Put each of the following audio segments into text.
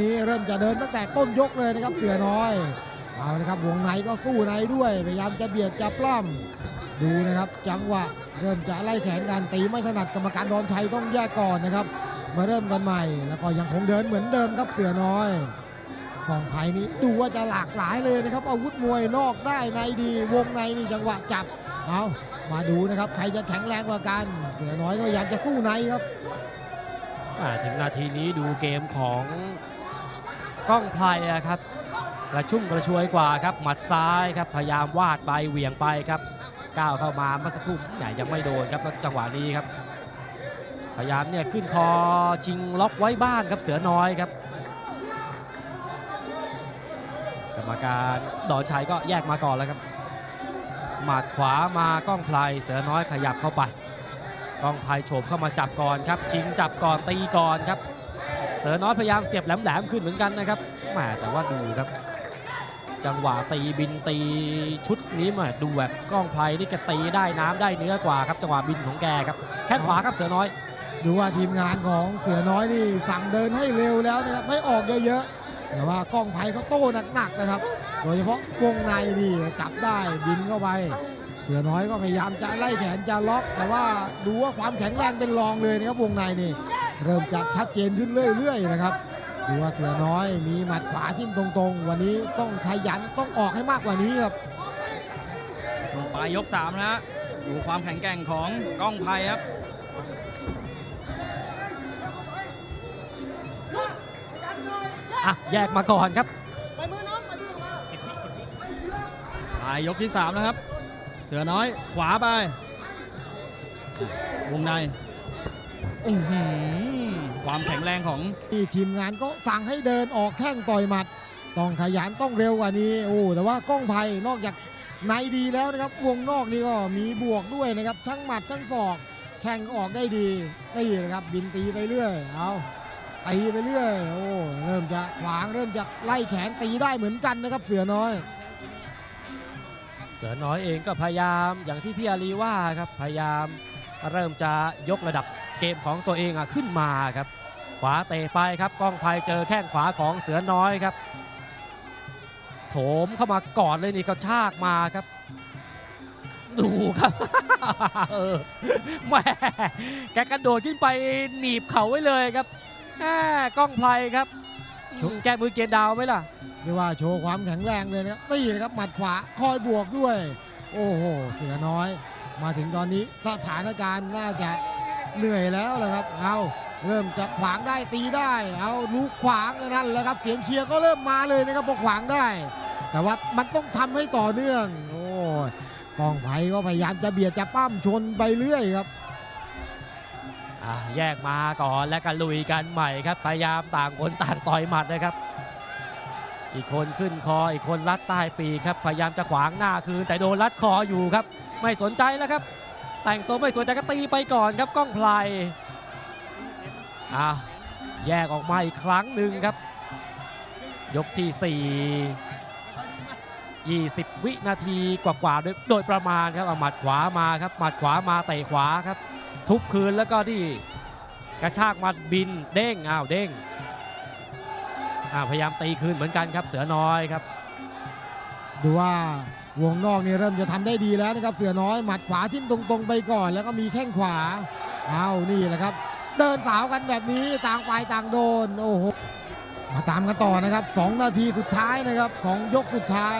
นี้เริ่มจะเดินตั้งแต่ต้นยกเลยนะครับเสือน้อยเอาละครับวงในก็สู้ในด้วย พยายามจะเบียดจะปล้ำดูนะครับ จังหวะเริ่มจะไล่แขนกันตีไม่ถนัดกรรมการดอนชัยต้องแยกก่อนนะครับ มาเริ่มกันใหม่ แล้วก็ยังคงเดินเหมือนเดิมครับเสือน้อยกองไผ่นี้ดูว่าจะหลากหลายเลยนะครับ อาวุธมวยนอกได้ในดี วงในนี่จังหวะจับเอามาดูนะครับใครจะแข็งแรงกว่ากันเสือน้อยก็พยายามจะสู้ในครับถึงนาทีนี้ดูเกมของ กล้องไพรครับกระชุ่มกระชวยกว่าครับหมัดซ้ายครับพยายามวาดไปเหวี่ยงไปครับก้าวเข้ามาเมื่อสักครู่แหมยังไม่โดนครับแล้วจังหวะนี้ครับ พยายามเนี่ยขึ้นคอชิงล็อกไว้บ้างครับเสือน้อยครับกรรมการดอนชัยก็แยกมาก่อนแล้วครับหมัดขวามากล้องไพรเสือน้อยขยับเข้าไปกล้องไพโฉบเข้ามาจับก่อนครับชิงจับก่อนตีก่อนครับ สือน้อยพยายามเสียบแหลมๆขึ้นเหมือนกันนะครับแหมแต่ว่าดูครับ จังหวะตีบินตีชุดนี้มาดูแบบกล้องไพนี่แกตีได้น้ำได้เนื้อกว่าครับจังหวะบินของแกครับแข้งขวาครับเสือน้อย ดูว่าทีมงานของเสือน้อยนี่สั่งเดินให้เร็วแล้วนะครับไม่ออกเยอะๆแต่ว่ากล้องไผ่เขาโต้หนักๆนะครับ โดยเฉพาะวงในนี่จับได้บินเข้าไปเสือน้อยก็พยายามจะไล่แขนจะล็อก แต่ว่าดูว่าความแข็งแรงเป็นรองเลยนะครับวงในนี่ เริ่มจะชัดเจนขึ้นเรื่อยๆนะครับดูว่าเสือน้อยมีหมัดขวาทิ่มตรงๆ วันนี้ต้องขยันต้องออกให้มากกว่านี้ครับช่วงปลายยก3นะฮะดูความแข็งแกร่งของก้องไพครับอะแยกมาก่อนครับปลายยกที่3นะครับ เสือน้อยขวาไปวงใน อื้อหือความแข็งแรงของที่ทีมงานก็สั่งให้เดินออกแข้งต่อยหมัด ต้องขยันต้องเร็วกว่านี้ โอ้แต่ว่าก้องไผ่นอกจากในดีแล้วนะครับ วงนอกนี่ก็มีบวกด้วยนะครับทั้งหมัดทั้งศอก แข่งออกได้ดีนี่นะครับ บินตีไปเรื่อย เอาตีไปเรื่อย โอ้เริ่มจะขวางเริ่มจะไล่แขนตีได้เหมือนกันนะครับ เสือน้อย เสือน้อยเองก็พยายามอย่างที่พี่อารีว่าครับพยายามเริ่มจะยกระดับ เกมของตัวเองอะขึ้นมาครับขวาเตะไปครับก้องไพเจอแข้งขวาของเสือน้อยครับ โถมเข้ามาก่อนเลยนี่ก็ชากมาครับ ดูครับเออแหม่แกกระโดดขึ้นไปหนีบเข่าไว้เลยครับแหม่ก้องไพรครับอืมแกมือเกียร์ดาวไหมล่ะเรียกว่าโชว์ความแข็งแรงเลยนะครับตีนะครับหมัดขวาคอยบวกด้วย โอ้โห เสือน้อย มาถึงตอนนี้สถานการณ์น่าจะ เหนื่อยแล้วแหละครับ เอาเริ่มจะขวางได้ตีได้ เอาลูกขวางนั่นแหละครับ เสียงเชียร์ก็เริ่มมาเลยนะครับพอขวางได้ แต่ว่ามันต้องทำให้ต่อเนื่อง โอ้ยกองไผ่ก็พยายามจะเบียดจะปั้มชนไปเรื่อยครับแยกมาก่อนแล้วก็ลุยกันใหม่ครับพยายามต่างคนต่างต่อยหมัดนะครับ อีกคนขึ้นคออีกคนลัดใต้ปีกครับพยายามจะขวางหน้าคืนแต่โดนลัดคออยู่ครับ ไม่สนใจแล้วครับ แต่งตัวไม่สวยแต่ก็ตีไปก่อนครับก้องไพลอะแยกออกมาอีกครั้งหนึ่งครับ ยกที่ 4 20 วินาทีกว่าๆโดยโดยประมาณครับเอาหมัดขวามาครับหมัดขวามาเตะขวาครับ ทุบคืนแล้วก็ที่กระชากหมัดบินเด้งอ้าวเด้งอ่าพยายามตีคืนเหมือนกันครับเสือน้อยครับ ดูว่า วงนอกนี่เริ่มจะทำได้ดีแล้วนะครับ เสือน้อยหมัดขวาทิ่มตรงๆไปก่อน แล้วก็มีแข้งขวาเอานี่แหละครับ เดินสาวกันแบบนี้ต่างฝ่ายต่างโดนโอ้โหมาตามกันต่อนะครับ 2 นาทีสุดท้ายนะครับของยกสุดท้าย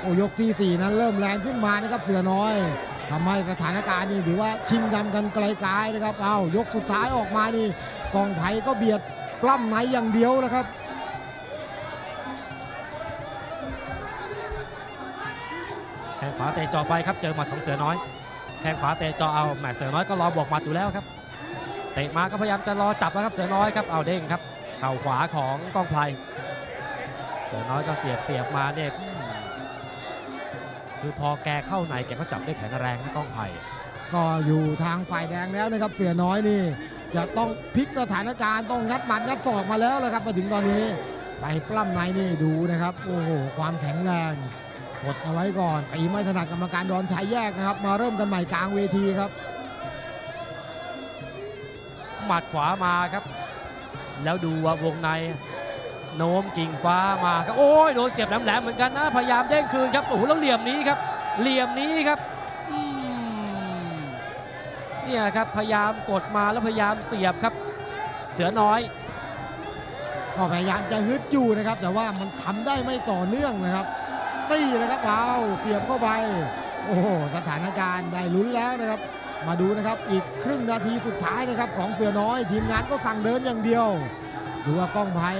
โอ้ยกทีสี่4 นั้นเริ่มแรงขึ้นมานะครับเสือน้อยทำให้สถานการณ์นี่ถือว่าชิงดำกันไกลๆนะครับเอายกสุดท้ายออกมานี่กองไผ่ก็เบียดปล้ำในอย่างเดียวนะครับ แข้งขวาเตะจ่อไปครับเจอหมัดของเสือน้อยแข้งขวาเตะจ่อเอาแหมเสือน้อยก็รอบวกหมัดอยู่แล้วครับเตะมาก็พยายามจะรอจับแล้วครับเสือน้อยครับเอาเด้งครับเข่าขวาของกองไพรเสือน้อยก็เสียบเสียบมาเนี่ยคือพอแกเข้าในแกก็จับได้แข็งแรงนะกองไพรก็อยู่ทางฝ่ายแดงแล้วนะครับเสือน้อยนี่จะต้องพลิกสถานการณ์ต้องงัดหมัดงัดศอกมาแล้วแหละครับมาถึงตอนนี้ไปปล้ำในนี่ดูนะครับโอ้โหความแข็งแรง กดเอาไว้ก่อนตีไม่ถนัดกรรมการดอนชัยแยกนะครับ มาเริ่มกันใหม่กลางเวทีครับ หมัดขวามาครับ แล้วดูว่าวงใน โน้มกิ่งฟ้ามาครับโอ้ยโดนเสียบแหลมๆเหมือนกันนะพยายามเด้งคืนครับโอ้โหแล้วเหลี่ยมนี้ครับ เหลี่ยมนี้ครับอืมเนี่ยครับพยายามกดมาแล้วพยายามเสียบครับ เสือน้อยก็พยายามจะฮึดอยู่นะครับ แต่ว่ามันทำได้ไม่ต่อเนื่องนะครับ ตีเลยครับเอาเสียบเข้าไป โอ้โหสถานการณ์ได้ลุ้นแล้วนะครับ มาดูนะครับอีกครึ่งนาทีสุดท้ายนะครับ ของเสือน้อย ทีมงานก็สั่งเดินอย่างเดียว ดูว่ากล้องภัย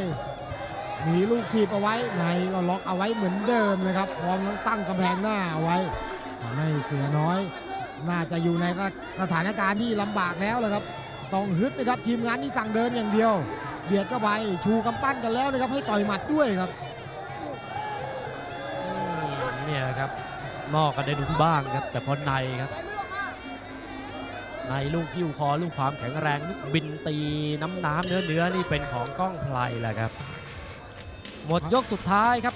หนีลูกทีบเอาไว้ในก็ล็อกเอาไว้เหมือนเดิมนะครับ พร้อมทั้งตั้งกำแพงหน้าเอาไว้ทำให้เสือน้อย น่าจะอยู่ในสถานการณ์ที่ลำบากแล้วแหละครับต้องฮึดนะครับทีมงานนี่สั่งเดินอย่างเดียว เบียดเข้าไปชูกำปั้นกันแล้วนะครับให้ต่อยหมัดด้วยครับ เนี่ยครับนอกกันได้ดูบ้างครับ แต่พอในครับในลูกคิ้วคอลูกความแข็งแรงลูกบินตีน้ำน้ำเนื้อเนื้อนี่เป็นของกล้องไพลแหละครับ หมดยกสุดท้ายครับ